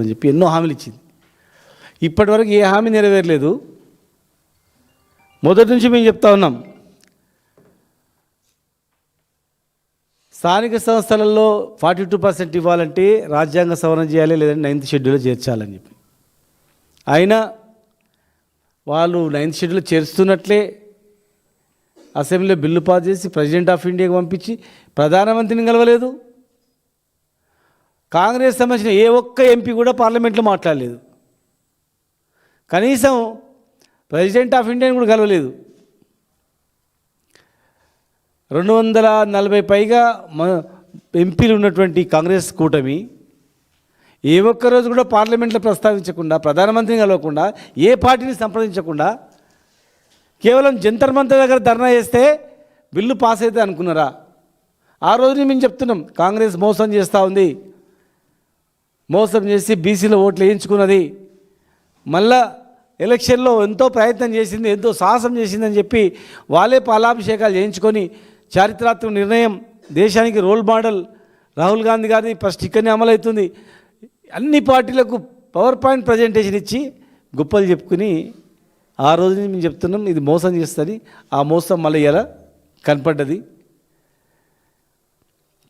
అని చెప్పి ఎన్నో హామీలు ఇచ్చింది. ఇప్పటివరకు ఏ హామీ నెరవేరలేదు. మొదటి నుంచి మేము చెప్తా ఉన్నాం. స్థానిక సంస్థలలో ఫార్టీ టూ పర్సెంట్ ఇవ్వాలంటే రాజ్యాంగ సవరణ చేయాలి లేదంటే నైన్త్ షెడ్యూల్లో చేర్చాలని చెప్పి. అయినా వాళ్ళు నైన్త్ షెడ్యూల్లో చేరుస్తున్నట్లే అసెంబ్లీలో బిల్లు పాస్ చేసి ప్రెసిడెంట్ ఆఫ్ ఇండియాకి పంపించి ప్రధానమంత్రిని కలవలేదు. కాంగ్రెస్ సంబంధించిన ఏ ఒక్క ఎంపీ కూడా పార్లమెంట్లో మాట్లాడలేదు. కనీసం ప్రెసిడెంట్ ఆఫ్ ఇండియాని కూడా కలవలేదు. రెండు వందల నలభై పైగా మ ఎంపీలు ఉన్నటువంటి కాంగ్రెస్ కూటమి ఏ ఒక్క రోజు కూడా పార్లమెంట్లో ప్రస్తావించకుండా ప్రధానమంత్రిని కలవకుండా ఏ పార్టీని సంప్రదించకుండా కేవలం జంతర్ మంతర్ దగ్గర ధర్నా చేస్తే బిల్లు పాస్ అవుతుంది అనుకున్నారా? ఆ రోజుని మేము చెప్తున్నాం కాంగ్రెస్ మోసం చేస్తూ ఉంది. మోసం చేసి బీసీలో ఓట్లు వేయించుకున్నది. మళ్ళా ఎలక్షన్లో ఎంతో ప్రయత్నం చేసింది ఎంతో సాహసం చేసిందని చెప్పి వాళ్ళే పాలాభిషేకాలు చేయించుకొని చారిత్రాత్మక నిర్ణయం దేశానికి రోల్ మోడల్ రాహుల్ గాంధీ గారిది ఫస్ట్ ఇక్కడనే అమలవుతుంది. అన్ని పార్టీలకు పవర్ పాయింట్ ప్రజెంటేషన్ ఇచ్చి గొప్పలు చెప్పుకుని ఆ రోజు నుంచి మేము చెప్తున్నాం ఇది మోసం చేస్తుంది. ఆ మోసం మళ్ళీ ఎలా కనపడ్డది?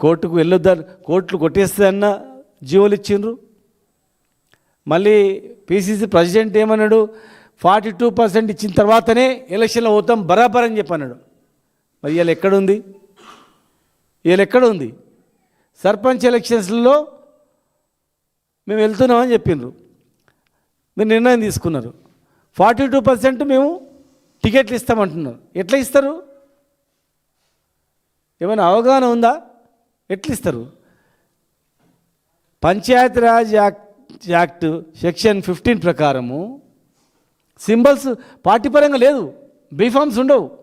కోర్టుకు వెళ్ళొద్దని కోర్టులు అన్న జీవోలు ఇచ్చిండ్రు. మళ్ళీ పిసిసి ప్రెసిడెంట్ ఏమన్నాడు? ఫార్టీ టూ పర్సెంట్ ఇచ్చిన తర్వాతనే ఎలక్షన్లో పోతాం బరాబర్ అని చెప్పి అన్నాడు మరి వీళ్ళు ఎక్కడుంది? వీళ్ళు ఎక్కడ ఉంది సర్పంచ్ ఎలక్షన్స్లో మేము వెళ్తున్నామని చెప్పిండ్రు మీరు నిర్ణయం తీసుకున్నారు. ఫార్టీ టూ పర్సెంట్ మేము టికెట్లు ఇస్తామంటున్నారు. ఎట్లా ఇస్తారు? ఏమైనా అవగాహన ఉందా? ఎట్లా ఇస్తారు? Panchayati Raj act act section fifteen ప్రకారము సింబల్స్ పార్టీ పరంగా లేదు బీఫామ్స్ ఉండవు.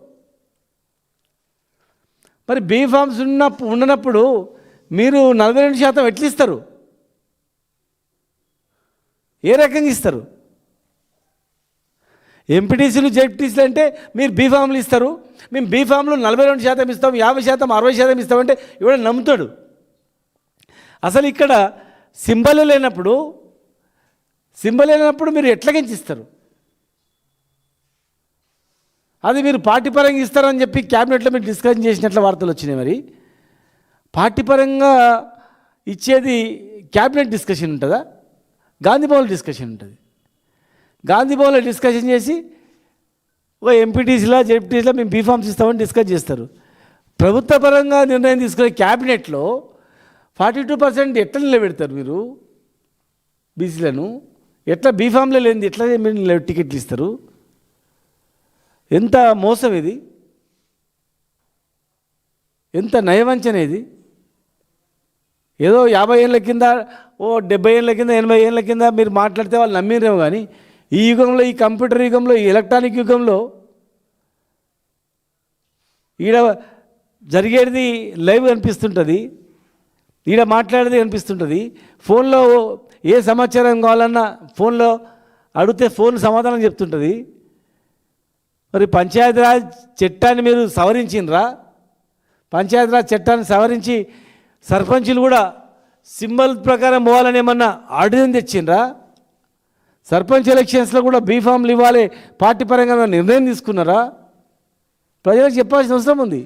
మరి బీఫామ్స్ ఉన్నప్పుడు ఉండనప్పుడు మీరు నలభై రెండు శాతం ఎట్లా ఇస్తారు? ఏ రకంగా ఇస్తారు? ఎంపీటీసీలు జెడ్పీటీసీలు అంటే మీరు బీఫామ్లు ఇస్తారు. మేము బీఫామ్లు నలభై రెండు శాతం ఇస్తాం యాభై శాతం అరవై శాతం ఇస్తామంటే ఇవాడు నమ్ముతాడు. అసలు ఇక్కడ సింబల్ లేనప్పుడు సింబల్ లేనప్పుడు మీరు ఎట్లాగించిస్తారు అది మీరు పార్టీ పరంగా ఇస్తారని చెప్పి క్యాబినెట్లో మీరు డిస్కషన్ చేసినట్ల వార్తలు వచ్చినాయి మరి. పార్టీపరంగా ఇచ్చేది క్యాబినెట్ డిస్కషన్ ఉంటుందా? గాంధీ భవన్ డిస్కషన్ ఉంటుంది. గాంధీ భవన్లో డిస్కషన్ చేసి ఓ ఎంపీటీసీలా జెడ్పీటీసీలా మేము బీఫామ్స్ ఇస్తామని డిస్కస్ చేస్తారు. ప్రభుత్వ పరంగా నిర్ణయం తీసుకునే క్యాబినెట్లో ఫార్టీ టూ పర్సెంట్ ఎట్లా నిలబెడతారు మీరు? బీసీలను? ఎట్లా బీఫామ్లో లేనిది ఎట్లా మీరు టికెట్లు ఇస్తారు? ఎంత మోసం ఇది? ఎంత నయవంచన ఇది? ఏదో యాభై ఏళ్ళ కింద ఓ డెబ్బై ఏళ్ళ కింద ఎనభై ఏళ్ళ కింద మీరు మాట్లాడితే వాళ్ళు నమ్మిరేమో కానీ ఈ యుగంలో ఈ కంప్యూటర్ యుగంలో ఈ ఎలక్ట్రానిక్ యుగంలో ఈడ జరిగేది లైవ్ అనిపిస్తుంటుంది. ఈడ మాట్లాడేది కనిపిస్తుంటుంది ఫోన్లో ఏ సమాచారం కావాలన్నా ఫోన్లో అడిగితే ఫోన్ సమాధానం చెప్తుంటుంది. మరి పంచాయతీరాజ్ చట్టాన్ని మీరు సవరించినరా పంచాయతీరాజ్ చట్టాన్ని సవరించి సర్పంచులు కూడా సింబల్ ప్రకారం పోవాలని ఏమన్నా ఆర్డినెన్స్ తెచ్చిండ్రా? సర్పంచ్ ఎలక్షన్స్లో కూడా బీఫామ్లు ఇవ్వాలి పార్టీ పరంగా నిర్ణయం తీసుకున్నారా? ప్రజలకు చెప్పాల్సిన అవసరం ఉంది.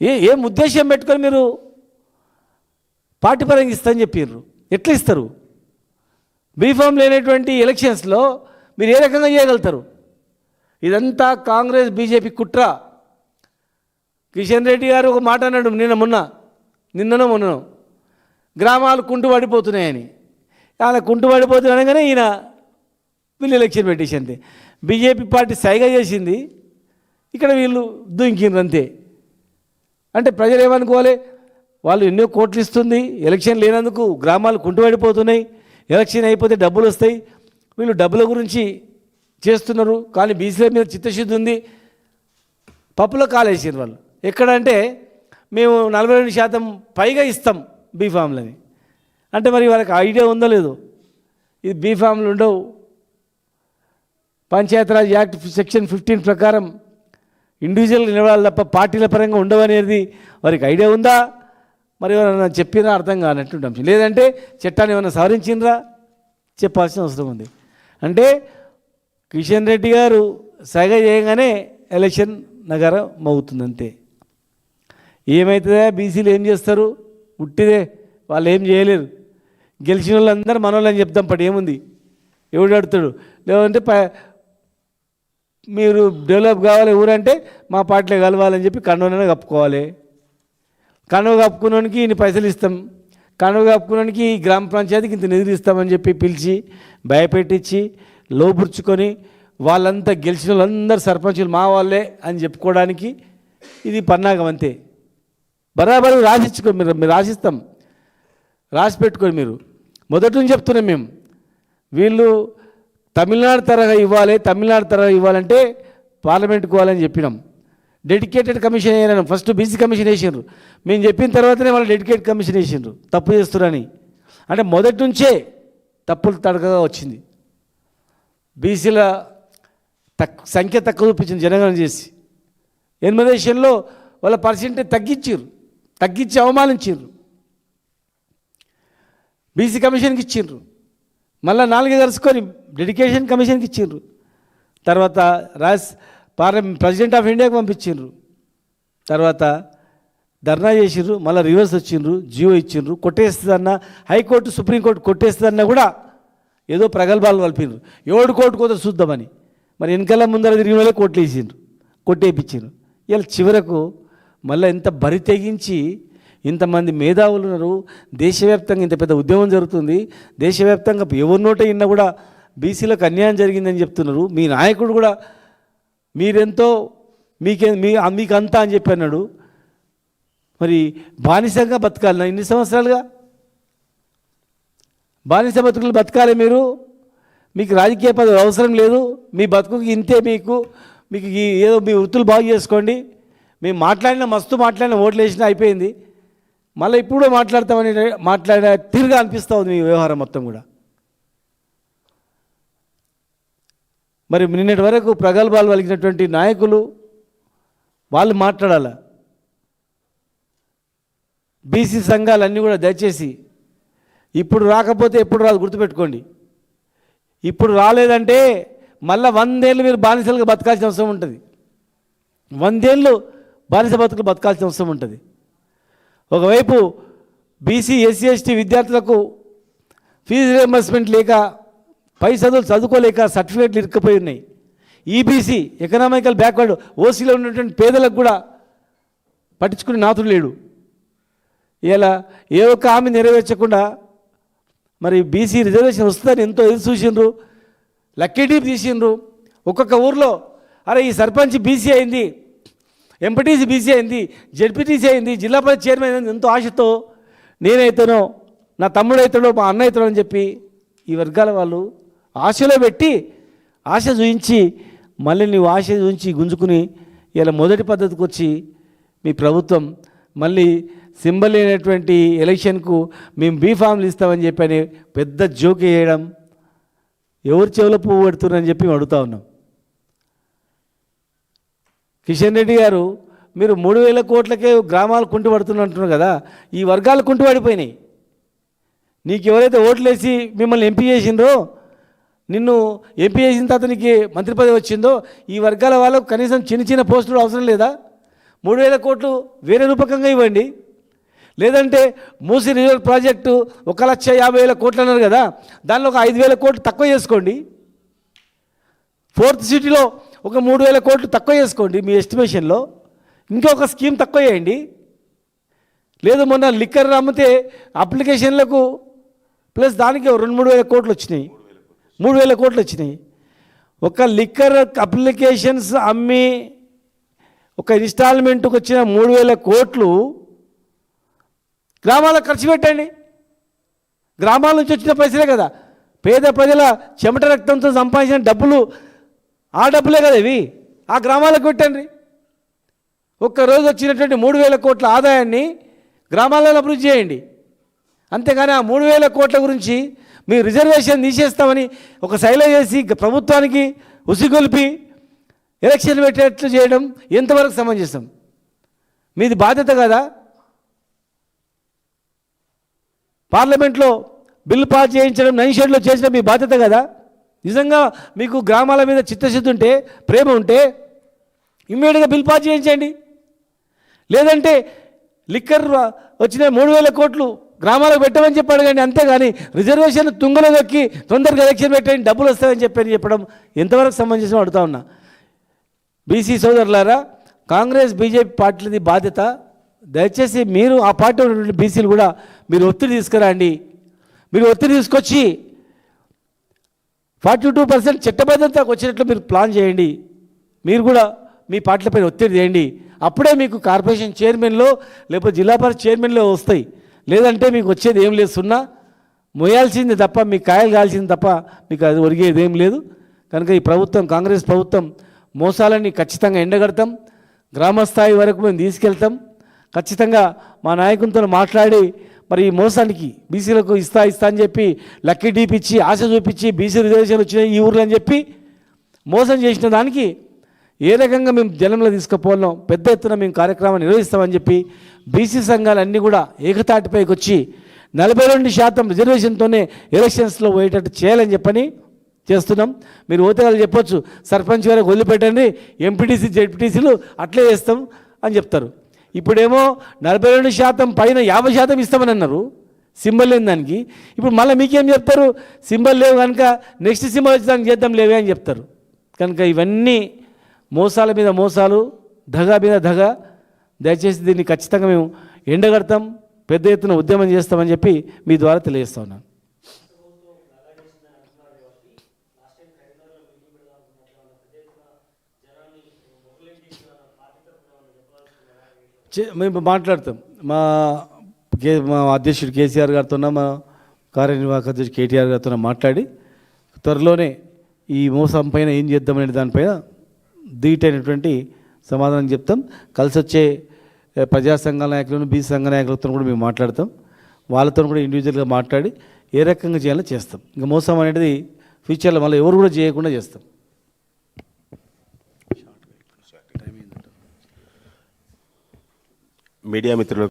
ఏ ఏం ఉద్దేశం పెట్టుకొని మీరు పార్టీ పరంగా ఇస్తారని చెప్పారు ఎట్లా ఇస్తారు? బీఫామ్ లేనటువంటి ఎలక్షన్స్లో మీరు ఏ రకంగా చేయగలుగుతారు? ఇదంతా కాంగ్రెస్ బీజేపీ కుట్ర. కిషన్ రెడ్డి గారు ఒక మాట అన్నాడు నిన్న మొన్న నిన్ననో మొన్ననో. గ్రామాలు కుంటు పడిపోతున్నాయని అలా కుంటు పడిపోతున్నాయనగానే ఈయన వీళ్ళు ఎలక్షన్ పెట్టేసింది. బీజేపీ పార్టీ సైగా చేసింది. ఇక్కడ వీళ్ళు దుంకిండ్రు అంతే. అంటే ప్రజలు ఏమనుకోవాలి? వాళ్ళు ఎన్నో కోట్లు ఇస్తుంది ఎలక్షన్ లేనందుకు గ్రామాలు కుంటుపడిపోతున్నాయి ఎలక్షన్ అయిపోతే డబ్బులు వస్తాయి. వీళ్ళు డబ్బుల గురించి చేస్తున్నారు కానీ బీసీల మీద చిత్తశుద్ధి ఉంది. పప్పులో కాలేసారు వాళ్ళు. ఎక్కడంటే మేము నలభై రెండు శాతం పైగా ఇస్తాం బీఫామ్లని అంటే మరి వాళ్ళకి ఐడియా ఉందో లేదు? ఇది బీఫామ్లు ఉండవు. పంచాయతీరాజ్ యాక్ట్ సెక్షన్ ఫిఫ్టీన్ ప్రకారం ఇండివిజువల్ నిలబడాలి తప్ప పార్టీల పరంగా ఉండవనేది వారికి ఐడియా ఉందా? మరి ఎవరైనా చెప్పినా అర్థం కానటువంటి లేదంటే చట్టాన్ని ఏమైనా సవరించిండ్రా? చెప్పాల్సిన అవసరం ఉంది. అంటే కిషన్ రెడ్డి గారు సగ చేయగానే ఎలక్షన్ నగరం అవుతుంది అంతే ఏమవుతుందా బీసీలు ఏం చేస్తారు? ఉట్టిదే వాళ్ళు ఏం చేయలేరు. గెలిచిన వాళ్ళందరూ మనోళ్ళని చెప్తాం పడి ఏముంది? ఎవడు అడుగుతాడు? లేదంటే ప మీరు డెవలప్ కావాలి ఊరంటే మా పార్టీలో కలవాలని చెప్పి కండువనైనా కప్పుకోవాలి. కనువ కప్పుకున్నానికి ఇన్ని పైసలు ఇస్తాం. కనువ కప్పుకున్నానికి ఈ గ్రామ పంచాయతీకి ఇంత నిధులు ఇస్తామని చెప్పి పిలిచి భయపెట్టించి లోపుర్చుకొని వాళ్ళంతా గెలిచిన వాళ్ళందరూ సర్పంచులు మా వాళ్ళే అని చెప్పుకోవడానికి ఇది పన్నాగం అంతే. బరాబరు రాసిచ్చుకో మీరు మీరు రాసిస్తాం. రాసి పెట్టుకోండి మీరు. మొదటి నుంచి చెప్తున్నాం మేము. వీళ్ళు తమిళనాడు తరహా ఇవ్వాలి తమిళనాడు తరహా ఇవ్వాలంటే పార్లమెంట్కి పోవాలని చెప్పినాం. డెడికేటెడ్ కమిషన్ వేయను ఫస్ట్ బీసీ కమిషన్ వేసిండ్రు. మేము చెప్పిన తర్వాతనే వాళ్ళు డెడికేట్ కమిషన్ వేసిండ్రు. తప్పు చేస్తున్నారని అంటే మొదటి నుంచే తప్పులు తడకగా వచ్చింది. బీసీల తక్ సంఖ్య తక్కువ చూపించింది జనగణన చేసి. ఎనిమిదేషన్లో వాళ్ళ పర్సెంటేజ్ తగ్గించారు తగ్గించి అవమానించారు బీసీ కమిషన్కి ఇచ్చిండ్రు. మళ్ళీ నాలుగే కలుసుకొని డెడికేషన్ కమిషన్కి ఇచ్చిండ్రు. తర్వాత రాజ్ పార్లమెంట్ ప్రెసిడెంట్ ఆఫ్ ఇండియాకి పంపించిండ్రు. తర్వాత ధర్నా చేసిండ్రు మళ్ళీ రివర్స్ వచ్చిండ్రు జియో ఇచ్చిండ్రు కొట్టేస్తుందన్న హైకోర్టు సుప్రీంకోర్టు కొట్టేస్తుందన్నా కూడా ఏదో ప్రగల్భాలు కలిపిండ్రు ఏడు కోర్టు కోత చూద్దామని. మరి వెనకాల ముందర తిరిగిన వాళ్ళే కోట్లు వేసిండ్రు కొట్టేపించిండ్రు ఇలా చివరకు మళ్ళీ ఎంత బరి తెగించి ఇంతమంది మేధావులు ఉన్నారు. దేశవ్యాప్తంగా ఇంత పెద్ద ఉద్యమం జరుగుతుంది. దేశవ్యాప్తంగా ఎవరి నోట ఇన్న కూడా బీసీలకు అన్యాయం జరిగిందని చెప్తున్నారు. మీ నాయకుడు కూడా మీరెంతో మీకే మీ మీకు అంతా అని చెప్పి అన్నాడు. మరి బానిసంగా బతకాలి ఇన్ని సంవత్సరాలుగా బానిస బతుకులు బతకాలి మీరు. మీకు రాజకీయ పదవి అవసరం లేదు. మీ బతుకుకి ఇంతే మీకు. మీకు ఏదో మీ వృత్తులు బాగు చేసుకోండి. మేము మాట్లాడిన మస్తు మాట్లాడిన ఓట్లు వేసినా అయిపోయింది. మళ్ళీ ఇప్పుడు మాట్లాడతామని మాట్లాడే తీరుగా అనిపిస్తూ ఉంది మీ వ్యవహారం మొత్తం కూడా. మరి నిన్నటి వరకు ప్రగల్భాలు కలిగినటువంటి నాయకులు వాళ్ళు మాట్లాడాల. బీసీ సంఘాలన్నీ కూడా దయచేసి ఇప్పుడు రాకపోతే ఎప్పుడు రాదు గుర్తుపెట్టుకోండి. ఇప్పుడు రాలేదంటే మళ్ళీ వందేళ్ళు మీరు బానిసలుగా బతకాల్సిన అవసరం ఉంటుంది. వందేళ్ళు బానిస బతుకులు బతకాల్సిన అవసరం ఉంటుంది. ఒకవైపు బీసీ ఎస్సీ ఎస్టీ విద్యార్థులకు ఫీజు రియంబర్స్మెంట్ లేక పై చదువులు చదువుకోలేక సర్టిఫికేట్లు ఇరుక్కుపోయి ఉన్నాయి. ఈబీసీ ఎకనామికల్ బ్యాక్వర్డ్ ఓసీలో ఉన్నటువంటి పేదలకు కూడా పట్టించుకునే నాతుడు లేడు. ఇలా ఏ ఒక్క హామీ నెరవేర్చకుండా మరి బీసీ రిజర్వేషన్ వస్తుందని ఎంతో ఎదురు చూసిండ్రు. లక్కీ డీప్ తీసిండ్రు. ఒక్కొక్క ఊర్లో అరే ఈ సర్పంచ్ బీసీ అయింది ఎంపీటీసీ బీసీ అయింది జడ్పీటీసీ అయింది జిల్లా పరిషత్ చైర్మన్ అయింది ఎంతో ఆశతో నేనైతేనో నా తమ్ముడు అవుతాడో మా అన్న అవుతాడో అని చెప్పి ఈ వర్గాల వాళ్ళు ఆశలో పెట్టి ఆశ చూయించి మళ్ళీ నువ్వు ఆశ చూయించి గుంజుకుని ఇలా మొదటి పద్ధతికి వచ్చి మీ ప్రభుత్వం మళ్ళీ సింబల్ అయినటువంటి ఎలక్షన్కు మేము బీఫామ్లు ఇస్తామని చెప్పని పెద్ద జోక్ వేయడం ఎవరు చెవులో పువ్వు పెడుతున్నారని చెప్పి మేము అడుగుతా ఉన్నాం. కిషన్ రెడ్డి గారు మీరు మూడు వేల కోట్లకే గ్రామాలు కుంటుపడుతున్నట్టున్నారు కదా ఈ వర్గాలు కుంటుపడిపోయినాయి. నీకు ఎవరైతే ఓట్లేసి మిమ్మల్ని ఎంపీ చేసిండ్రో నిన్ను ఎంపీ చేసిన తర్వాత నీకు మంత్రి పదవి వచ్చిందో ఈ వర్గాల వాళ్ళకు కనీసం చిన్న చిన్న పోస్టులు అవసరం లేదా? మూడు వేల కోట్లు వేరే రూపకంగా ఇవ్వండి. లేదంటే మూసి రిజర్వ్ ప్రాజెక్టు ఒక లక్ష యాభై వేల కోట్లు అన్నారు కదా దానిలో ఒక ఐదు వేల కోట్లు తక్కువ చేసుకోండి. ఫోర్త్ సిటీలో ఒక మూడు వేల కోట్లు తక్కువ చేసుకోండి మీ ఎస్టిమేషన్లో. ఇంకొక స్కీమ్ తక్కువ చేయండి. లేదు మొన్న లిక్కర్ అమ్మితే అప్లికేషన్లకు ప్లస్ దానికి రెండు మూడు వేల కోట్లు వచ్చినాయి. మూడు వేల కోట్లు వచ్చినాయి. ఒక లిక్కర్ అప్లికేషన్స్ అమ్మి ఒక ఇన్స్టాల్మెంట్కి వచ్చిన మూడు వేల కోట్లు గ్రామాలకు ఖర్చు పెట్టండి. గ్రామాల నుంచి వచ్చిన పైసలే కదా. పేద ప్రజల చెమట రక్తంతో సంపాదించిన డబ్బులు ఆ డబ్బులే కదా ఇవి? ఆ గ్రామాలకు పెట్టండి. ఒక్కరోజు వచ్చినటువంటి మూడు వేల కోట్ల ఆదాయాన్ని గ్రామాలలో అభివృద్ధి చేయండి. అంతేగాని ఆ మూడు వేల కోట్ల గురించి మీ రిజర్వేషన్ తీసేస్తామని ఒక శైల చేసి ప్రభుత్వానికి ఉసిగొల్పి ఎలక్షన్ పెట్టేట్లు చేయడం ఎంతవరకు సమంజసం? మీది బాధ్యత కదా? పార్లమెంట్లో బిల్లు పాస్ చేయించడం నైన్ షెడ్లో చేసిన మీ బాధ్యత కదా? నిజంగా మీకు గ్రామాల మీద చిత్తశుద్ధి ఉంటే ప్రేమ ఉంటే ఇమ్మీడియట్గా బిల్ పాస్ చేయించండి. లేదంటే లిక్కర్ వచ్చిన మూడు వేల కోట్లు గ్రామాలకు పెట్టమని చెప్పాడు కానీ అంతేగాని రిజర్వేషన్ తుంగలో దొక్కి తొందరగా ఎలక్షన్ పెట్టండి డబ్బులు వస్తాయని చెప్పని చెప్పడం ఎంతవరకు సంబంధించిన అడుగుతా ఉన్నా. బీసీ సోదరులారా కాంగ్రెస్ బీజేపీ పార్టీలది బాధ్యత. దయచేసి మీరు ఆ పార్టీ ఉన్నటువంటి బీసీలు కూడా మీరు ఒత్తిడి తీసుకురండి. మీరు ఒత్తిడి తీసుకొచ్చి ఫార్టీ టూ పర్సెంట్ చట్టబద్ధతకు వచ్చినట్లు మీరు ప్లాన్ చేయండి. మీరు కూడా మీ పార్టీలపైన ఒత్తిడి చేయండి. అప్పుడే మీకు కార్పొరేషన్ చైర్మన్లో లేకపోతే జిల్లా పరిషత్ చైర్మన్లో వస్తాయి. లేదంటే మీకు వచ్చేది ఏం లేదు సున్నా. మోయాల్సింది తప్ప మీకు కాయలు కాల్సింది తప్ప మీకు అది ఒరిగేది ఏం లేదు. కనుక ఈ ప్రభుత్వం కాంగ్రెస్ ప్రభుత్వం మోసాలని ఖచ్చితంగా ఎండగడతాం. గ్రామస్థాయి వరకు మేము తీసుకెళ్తాం. ఖచ్చితంగా మా నాయకులతో మాట్లాడి మరి ఈ మోసానికి బీసీలకు ఇస్తా ఇస్తా అని చెప్పి లక్కీ డీప్ ఇచ్చి ఆశ చూపించి బీసీ రిజర్వేషన్ వచ్చినాయి ఈ ఊర్లో అని చెప్పి మోసం చేసిన దానికి ఏ రకంగా మేము జనంలో తీసుకుపోవాలో పెద్ద ఎత్తున మేము కార్యక్రమాన్ని నిర్వహిస్తామని చెప్పి బీసీ సంఘాలన్నీ కూడా ఏకతాటిపైకి వచ్చి నలభై రెండు శాతం రిజర్వేషన్తోనే ఎలక్షన్స్లో పోయేటట్టు చేయాలని చెప్పని చేస్తున్నాం. మీరు ఓతగాలు చెప్పొచ్చు సర్పంచ్ గారికి వదిలిపెట్టండి ఎంపీటీసీ జెడ్పీటీసీలు అట్లే చేస్తాం అని చెప్తారు. ఇప్పుడేమో నలభై రెండు శాతం పైన యాభై శాతం ఇస్తామని అన్నారు. సింబల్ లేని దానికి. ఇప్పుడు మళ్ళీ మీకేం చెప్తారు? సింబల్ లేవు కనుక నెక్స్ట్ సింబల్ వచ్చి దానికి చేద్దాం లేవే అని చెప్తారు. కనుక ఇవన్నీ మోసాల మీద మోసాలు దగ మీద దగ దయచేసి దీన్ని ఖచ్చితంగా మేము ఎండగడతాం పెద్ద ఎత్తున ఉద్యమం చేస్తామని చెప్పి మీ ద్వారా తెలియజేస్తా ఉన్నాను. మేము మాట్లాడతాం. మా కే మా అధ్యక్షుడు కేసీఆర్ గారితో మా కార్యనిర్వాహక అధ్యక్షుడు కేటీఆర్ గారితో మాట్లాడి త్వరలోనే ఈ మోసం పైన ఏం చేద్దామనే దానిపైన దీటైనటువంటి సమాధానం చెప్తాం. కలిసి వచ్చే ప్రజా సంఘాల నాయకులను బీ సంఘ నాయకులతో కూడా మేము మాట్లాడతాం. వాళ్ళతో కూడా ఇండివిజువల్గా మాట్లాడి ఏ రకంగా చేయాలో చేస్తాం. ఇంకా మోసం అనేది ఫ్యూచర్లో మళ్ళీ ఎవరు కూడా చేయకుండా చేస్తాం. మీడియా మిత్రులకు